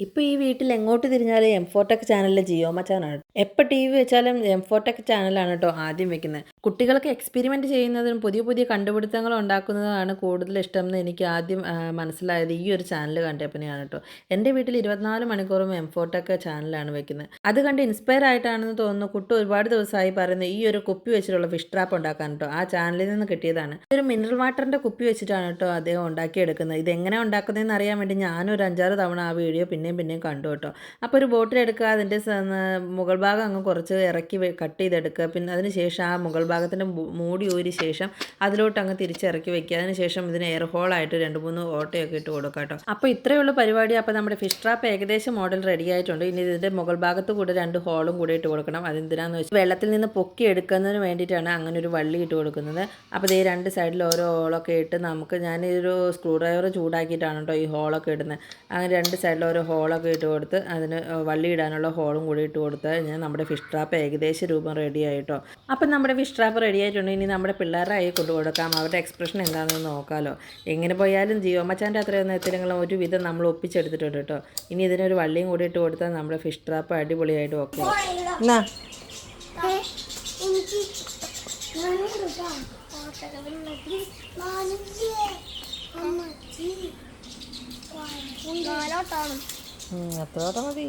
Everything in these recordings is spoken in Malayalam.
ഇപ്പോൾ ഈ വീട്ടിൽ എങ്ങോട്ട് തിരിഞ്ഞാലും എം ഫോർടെക് ചാനലിലെ ജിയോ മച്ചാനാണ് എപ്പോൾ ടി വി വെച്ചാലും എം ഫോർടെക് ചാനലാണ് കേട്ടോ ആദ്യം വെക്കുന്നത് കുട്ടികൾക്ക് എക്സ്പെരിമെന്റ് ചെയ്യുന്നതും പുതിയ പുതിയ കണ്ടുപിടുത്തങ്ങൾ ഉണ്ടാക്കുന്നതാണ് കൂടുതൽ ഇഷ്ടം എന്ന് എനിക്ക് ആദ്യം മനസ്സിലായത് ഈ ഒരു ചാനൽ കണ്ടപ്പോഴാണ് കേട്ടോ എന്റെ വീട്ടിൽ ഇരുപത്തിനാല് മണിക്കൂറും എം ഫോർടെക് ചാനലാണ് വെക്കുന്നത് അത് കണ്ട് ഇൻസ്പയർ ആയിട്ടാണെന്ന് തോന്നുന്നു കുട്ടി ഒരുപാട് ദിവസമായി പറയുന്നത് ഈ ഒരു കുപ്പി വെച്ചിട്ടുള്ള ഫിഷ് ട്രാപ്പ് ഉണ്ടാക്കാൻ കേട്ടോ ആ ചാനലിൽ നിന്ന് കിട്ടിയതാണ്. ഒരു മിനറൽ വാട്ടറിന്റെ കുപ്പി വെച്ചിട്ടാണ് കേട്ടോ അദ്ദേഹം ഉണ്ടാക്കിയെടുക്കുന്നത്. ഇത് എങ്ങനെ ഉണ്ടാക്കുന്നതെന്ന് അറിയാൻ വേണ്ടി ഞാനൊരു അഞ്ചാറ് തവണ ആ വീഡിയോ പിന്നെയും പിന്നെയും കണ്ടു കേട്ടോ. അപ്പോൾ ഒരു ബോട്ടിലെടുക്കുക അതിന്റെ മുകൾ ഭാഗം അങ്ങ് കുറച്ച് ഇറക്കി കട്ട് ചെയ്തെടുക്കുക. പിന്നെ അതിന് ശേഷം ആ മുകൾ ഭാഗത്തിന്റെ മൂടി ഊരി ശേഷം അതിലോട്ട് അങ്ങ് തിരിച്ചിറക്കി വെക്കുക. അതിന് ശേഷം ഇതിന് എയർ ഹോളായിട്ട് രണ്ട് മൂന്ന് ഓട്ടയൊക്കെ ഇട്ട് കൊടുക്കുക കേട്ടോ. അപ്പോൾ ഇത്രയേ ഉള്ളൂ പരിപാടി. അപ്പോൾ നമ്മുടെ ഫിഷ് ട്രാപ്പ് ഏകദേശം മോഡൽ റെഡി ആയിട്ടുണ്ട്. ഇനി ഇതിന്റെ മുകൾ ഭാഗത്ത് കൂടെ രണ്ട് ഹോളും കൂടെ ഇട്ട് കൊടുക്കണം. അതെന്തിനാന്ന് വെച്ചാൽ വെള്ളത്തിൽ നിന്ന് പൊക്കി എടുക്കുന്നതിന് വേണ്ടിയിട്ടാണ് അങ്ങനെ ഒരു വള്ളി ഇട്ട് കൊടുക്കുന്നത്. അപ്പോൾ ഈ രണ്ട് സൈഡിൽ ഓരോ ഹോളൊക്കെ ഇട്ട് നമുക്ക് ഞാൻ ഒരു സ്ക്രൂ ഡ്രൈവർ ചൂടാക്കിയിട്ടാണ് കേട്ടോ ഈ ഹോളൊക്കെ ഇടുന്നത്. അങ്ങനെ രണ്ട് സൈഡിൽ ഓരോ ഹോളൊക്കെ ഇട്ട് കൊടുത്ത് അതിന് വള്ളി ഇടാനുള്ള ഹോളും കൂടി ഇട്ട് കൊടുത്ത് കഴിഞ്ഞാൽ നമ്മുടെ ഫിഷ് ട്രാപ്പ് ഏകദേശം രൂപം റെഡി ആയിട്ടോ. അപ്പം നമ്മുടെ ഫിഷ് ട്രാപ്പ് റെഡി ആയിട്ടുണ്ടെങ്കിൽ ഇനി നമ്മുടെ പിള്ളേരുടെ ആയി കൊണ്ടു കൊടുക്കാം. അവരുടെ എക്സ്പ്രഷൻ എന്താണെന്ന് നോക്കാമല്ലോ എങ്ങനെ പോയാലും ജിയോ മച്ചാന്റെ അത്രയൊന്നും എത്തില്ലെങ്കിലും ഒരു വിധം നമ്മൾ ഒപ്പിച്ചെടുത്തിട്ടുണ്ട് കേട്ടോ. ഇനി ഇതിനൊരു വള്ളിയും കൂടി ഇട്ട് കൊടുത്താൽ നമ്മുടെ ഫിഷ് ട്രാപ്പ് അടിപൊളിയായിട്ട് ഓക്കെ എന്നാ? എനിക്ക് അത്ര മതി?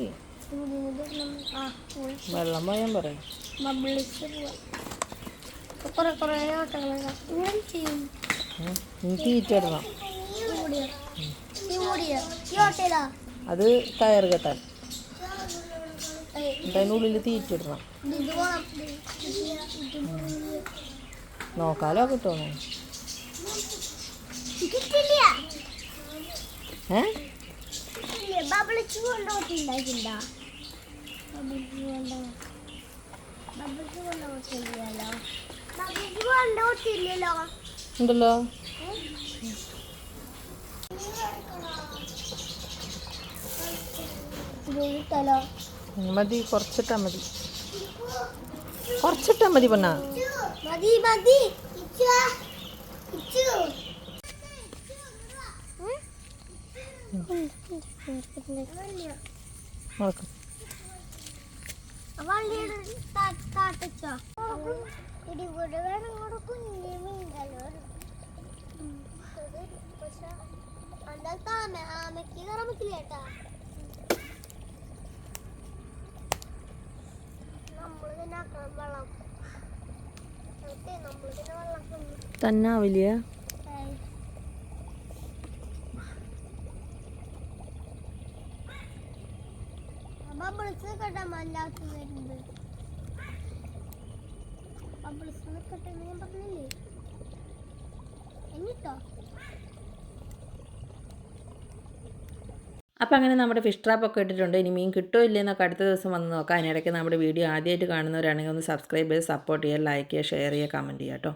വെള്ളം പോയാൻ പറയും തീറ്റിടണം അത് കയറ് കെട്ടാൻ. അതിന്റെ ഉള്ളിൽ തീറ്റിടണം നോക്കാലോ കിട്ടുമോ ഏ? ബബിൾസ് കൊണ്ടുപോയിട്ടുണ്ടായിട്ടില്ല ബബിൾസ് കൊണ്ടോ ബബിൾസ് കൊണ്ടുപോയിട്ടില്ലല്ലോ ബബിൾസ് കൊണ്ടുപോയിട്ടില്ലല്ലോ ഉണ്ടല്ലോ മതി കുറച്ചിട്ടാ മതി. കുറച്ചിട്ടാ മതി പൊന്നാ. മതി മതി. ഇച്ചു ഇച്ചു. താമ ആമയ്ക്ക് കയറാൻ പറ്റില്ല കേട്ടാ തന്നെ ആക്കണം വെള്ളം നമ്മൾ തന്നെ വെള്ളം കൊണ്ടു തന്നെ വലിയ ബബിൾസ് മല്ലാത്ത വരുന്നത്. ബബിൾസ് നിൽക്കട്ടെ ഞാൻ പറഞ്ഞില്ലേ? എന്നിട്ടോ? അപ്പോൾ അങ്ങനെ നമ്മുടെ ഫിഷ് ട്രാപ്പ് ഒക്കെ ഇട്ടിട്ടുണ്ട്. ഇനി മീൻ കിട്ടുമോ ഇല്ലെന്നൊക്കെ അടുത്ത ദിവസം വന്ന് നോക്കാം. അതിനിടയ്ക്ക് നമ്മുടെ വീഡിയോ ആദ്യമായിട്ട് കാണുന്നവരാണെങ്കിൽ ഒന്ന് സബ്സ്ക്രൈബ് ചെയ്ത് സപ്പോർട്ട് ചെയ്യുക ലൈക്ക് ചെയ്യുക ഷെയർ ചെയ്യുക കമന്റ് ചെയ്യുക കേട്ടോ